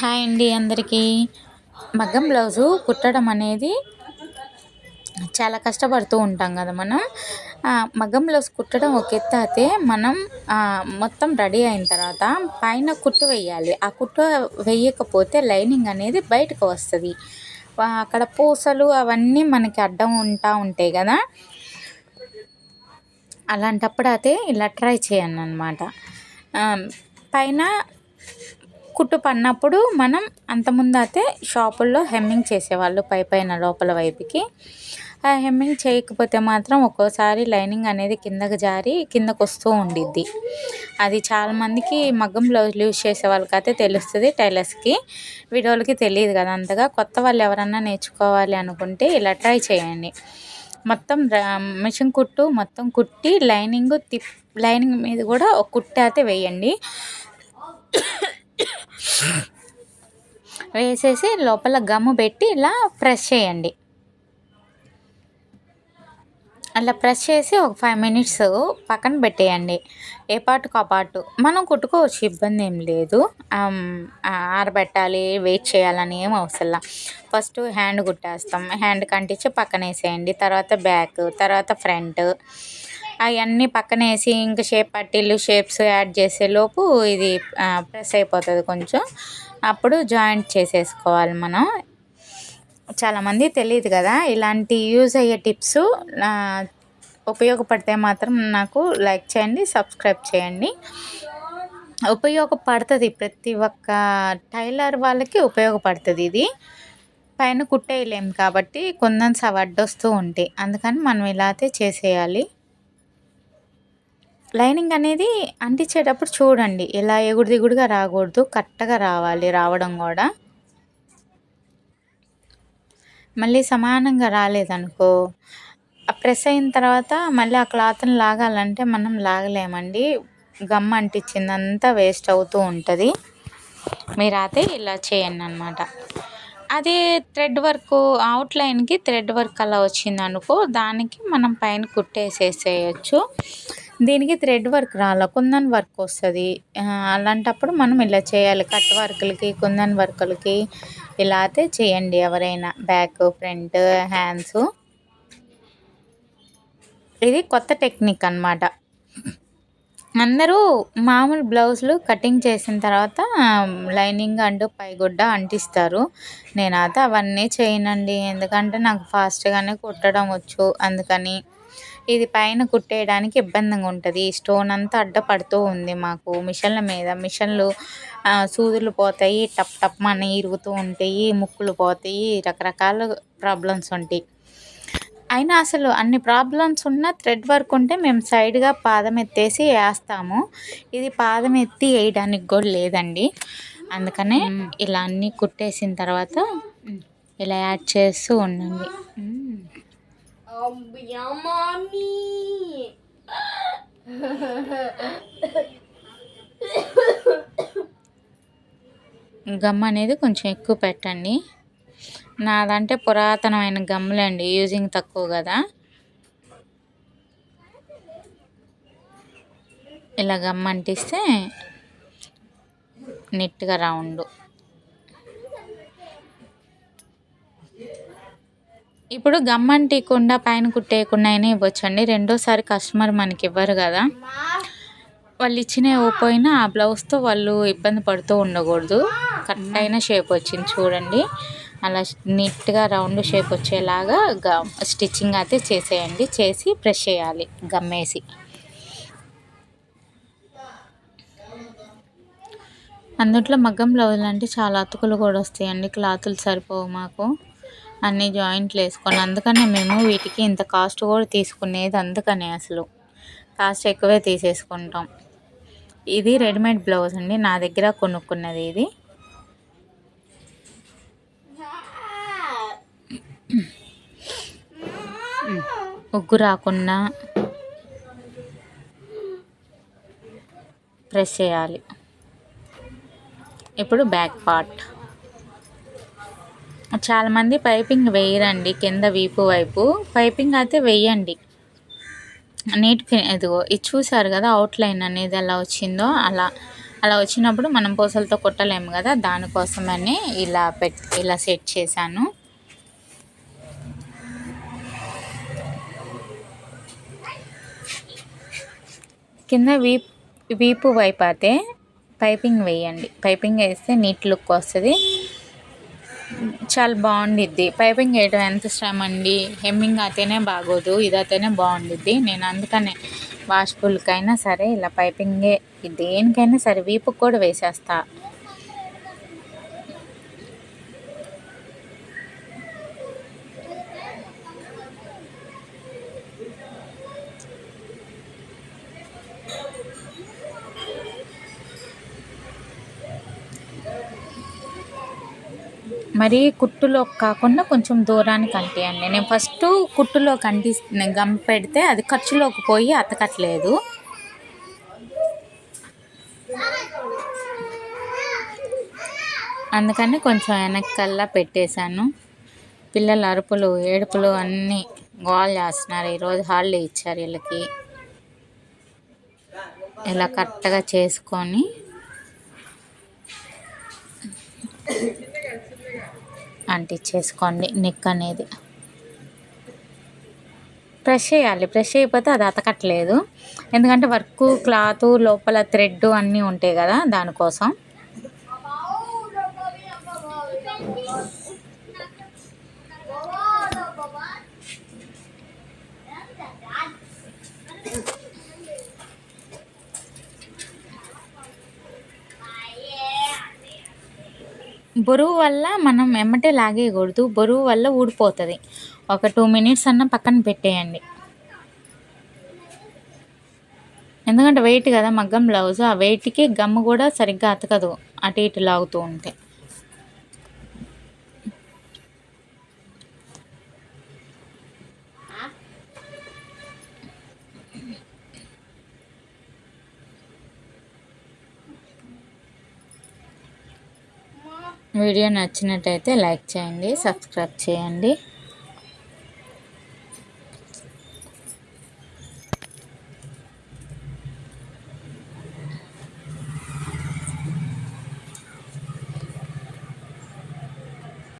Hi అండి అందరికీ. మగ్గం బ్లౌజు కుట్టడం అనేది చాలా కష్టపడుతూ ఉంటాం కదా మనం. మగ్గం బ్లౌజ్ కుట్టడం ఒక ఎత్తు అయితే మనం మొత్తం రెడీ అయిన తర్వాత పైన కుట్టు వేయాలి. ఆ కుట్టు వేయకపోతే లైనింగ్ అనేది బయటకు వస్తుంది. అక్కడ పూసలు అవన్నీ మనకి అడ్డం ఉంటా ఉంటాయి కదా. అలాంటప్పుడు అయితే ఇలా ట్రై చేయను అనమాట పైన కుట్టు పడినప్పుడు మనం అంతకుముందు అయితే షాపుల్లో హెమ్మింగ్ చేసేవాళ్ళు పై పైన లోపల వైపుకి. ఆ హెమ్మింగ్ చేయకపోతే మాత్రం ఒక్కోసారి లైనింగ్ అనేది కిందకు జారి కిందకు వస్తూ ఉండిద్ది. అది చాలామందికి మగ్గం బ్లౌజ్ యూజ్ చేసే వాళ్ళకైతే తెలుస్తుంది టైలర్స్కి వీడియోలకి తెలియదు కదా. అంతగా కొత్త వాళ్ళు ఎవరన్నా నేర్చుకోవాలి అనుకుంటే ఇలా ట్రై చేయండి. మొత్తం మిషన్ కుట్టు మొత్తం కుట్టి లైనింగ్ తిప్ లైనింగ్ మీద కూడా ఒక కుట్టు అయితే వేయండి. వేసేసి లోపల గమ్ము పెట్టి ఇలా ప్రెస్ చేయండి. అలా ప్రెస్ చేసి ఒక ఫైవ్ మినిట్స్ పక్కన పెట్టేయండి. ఏ పాటుకు ఆ పాటు. మనం కుట్టుకోవచ్చు ఇబ్బంది ఏం లేదు. ఆరబెట్టాలి వెయిట్ చేయాలని ఏం అవసరం ఫస్ట్ హ్యాండ్ కుట్టేస్తాం. హ్యాండ్ కంటించి పక్కన వేసేయండి. తర్వాత బ్యాక్ తర్వాత ఫ్రంట్. అవన్నీ పక్కన వేసి ఇంకా షేప్ పట్టీలు షేప్స్ యాడ్ చేసేలోపు ఇది ప్రెస్ అయిపోతుంది కొంచెం. అప్పుడు జాయింట్ చేసేసుకోవాలి మనం. చాలామంది తెలియదు కదా ఇలాంటి యూజ్ అయ్యే టిప్స్ ఉపయోగపడితే మాత్రం నాకు లైక్ చేయండి సబ్స్క్రైబ్ చేయండి. ఉపయోగపడుతుంది ప్రతి ఒక్క టైలర్ వాళ్ళకి ఉపయోగపడుతుంది ఇది. పైన కుట్టేయలేము కాబట్టి కొందన్స్ అవి ఉంటాయి. అందుకని మనం ఇలా అయితే చేసేయాలి. లైనింగ్ అనేది అంటించేటప్పుడు చూడండి. ఇలా ఎగుడు దిగుడుగా రాకూడదు కరెక్ట్గా రావాలి రావడం కూడా. మళ్ళీ సమానంగా రాలేదనుకో ప్రెస్ అయిన తర్వాత మళ్ళీ ఆ క్లాత్ని లాగాలంటే మనం లాగలేమండి. గమ్ అంటించిందంతా వేస్ట్ అవుతూ ఉంటుంది. మీరు అయితే ఇలా చేయండి అనమాట అదే థ్రెడ్ వర్క్ అవుట్లైన్కి థ్రెడ్ వర్క్ అలా వచ్చింది అనుకో దానికి మనం పైన కుట్టేసేసేయచ్చు. దీనికి థ్రెడ్ వర్క్ రాలా? కుందన్ వర్క్ వస్తుంది. అలాంటప్పుడు మనం ఇలా చేయాలి. కట్ వర్క్లకి కుందన్ వర్క్లకి ఇలా అయితే చేయండి ఎవరైనా. Back front hands. ఇది కొత్త టెక్నిక్ అనమాట అందరూ మామూలు బ్లౌజులు కటింగ్ చేసిన తర్వాత లైనింగ్ అండ్ పైగుడ్డ అంటిస్తారు. నేను అయితే అవన్నీ చేయనండి. ఎందుకంటే నాకు ఫాస్ట్గానే కుట్టడం వచ్చు. అందుకని ఇది పైన కుట్టేయడానికి ఇబ్బందిగా ఉంటుంది. స్టోన్ అంతా అడ్డపడుతూ ఉంది మాకు. మిషన్ల మీద మిషన్లు సూదులు పోతాయి టప్ టప్ అని ఇరుగుతూ ఉంటాయి ముక్కులు పోతాయి రకరకాల ప్రాబ్లమ్స్ ఉంటాయి. అయినా అసలు అన్ని ప్రాబ్లమ్స్ ఉన్న థ్రెడ్ వర్క్ ఉంటే మేము సైడ్గా పాదం ఎత్తేసి వేస్తాము. ఇది పాదం ఎత్తి వేయడానికి కూడా లేదండి. అందుకనే ఇలా అన్నీ కుట్టేసిన తర్వాత ఇలా యాడ్ చేస్తూ ఉండండి. గమ్ అనేది కొంచెం ఎక్కువ పెట్టండి. నాదంటే పురాతనమైన గమ్ములండి యూజింగ్ తక్కువ కదా. ఇలా గమ్ అంటిస్తే నీట్గా రౌండ్. ఇప్పుడు గమ్ అంటికుండా పైన కుట్టేయకుండా అయినా ఇవ్వచ్చండి. రెండోసారి కస్టమర్ మనకి ఇవ్వరు కదా. వాళ్ళు ఇచ్చిన పోయినా ఆ బ్లౌజ్తో వాళ్ళు ఇబ్బంది పడుతూ ఉండకూడదు. కరెక్ట్ అయిన షేప్ వచ్చింది చూడండి. అలా నీట్గా రౌండ్ షేప్ వచ్చేలాగా గమ్ స్టిచ్చింగ్ అయితే చేసేయండి. చేసి ప్రెస్ చేయాలి గమ్మేసి. అందుట్లో మగ్గం బ్లౌజులు అంటే చాలా అతుకులు కూడా వస్తాయండి. క్లాతులు సరిపోవు మాకు. అన్ని జాయింట్లు వేసుకొని అందుకనే మేము వీటికి ఇంత కాస్ట్ కూడా తీసుకునేది అందుకనే అసలు. కాస్ట్ ఎక్కువే తీసేసుకుంటాం. ఇది రెడీమేడ్ బ్లౌజ్ అండి. నా దగ్గర కొనుక్కున్నది ఇది. ఉగ్గు రాకుండా ప్రెస్ చేయాలి. ఇప్పుడు బ్యాక్ పార్ట్. చాలామంది పైపింగ్ వేయరండి కింద వీపు వైపు. పైపింగ్ అయితే వేయండి. నీట్ ఇదిగో ఇది చూసారు కదా అవుట్లైన్ అనేది ఎలా వచ్చిందో? అలా అలా వచ్చినప్పుడు మనం పూసలతో కొట్టలేము కదా? దానికోసమని ఇలా పెట్ ఇలా సెట్ చేశాను. కింద వీప్ వీపు వైపు అయితే పైపింగ్ వేయండి. పైపింగ్ వేస్తే నీట్ లుక్ వస్తుంది. చాలా బాగుండిద్ది. పైపింగ్ వేయటం ఎంత శ్రమ అండి. హెమ్మింగ్ అయితేనే బాగోదు ఇది అయితేనే బాగుండిద్ది. నేను అందుకనే వాష్ఫుల్కైనా సరే ఇలా పైపింగే దేనికైనా సరే వీపుకి కూడా వేసేస్తా. మరి కుట్టులో కాకుండా కొంచెం దూరానికి అంటేయండి నేను ఫస్ట్ కుట్టులో కంటి గమ్ పెడితే అది ఖర్చులోకి పోయి అతకట్లేదు. అందుకని కొంచెం వెనక్కల్లా పెట్టేశాను. పిల్లల అరుపులు ఏడుపులు అన్నీ గోల్ చేస్తున్నారు. ఈరోజు హాలిడే ఇచ్చారు వీళ్ళకి. ఇలా కరెక్ట్గా చేసుకొని అంటించేసుకోండి నెక్ అనేది. ప్రెష్ చేయాలి. ప్రెష్ అయిపోతే అది అతకట్లేదు. ఎందుకంటే వర్క్ క్లాత్ లోపల థ్రెడ్ అన్నీ ఉంటాయి కదా దానికోసం. బరువు వల్ల మనం ఎమ్మటే లాగేయకూడదు. బరువు వల్ల ఊడిపోతుంది. ఒక టూ మినిట్స్ అన్న పక్కన పెట్టేయండి. ఎందుకంటే వెయిట్ కదా మగ్గం బ్లౌజ్ ఆ వెయిట్కి గమ్ము కూడా సరిగ్గా అతకదు. అటు ఇటు లాగుతూ ఉంటే. వీడియో నచ్చినట్టయితే లైక్ చేయండి సబ్స్క్రైబ్ చేయండి.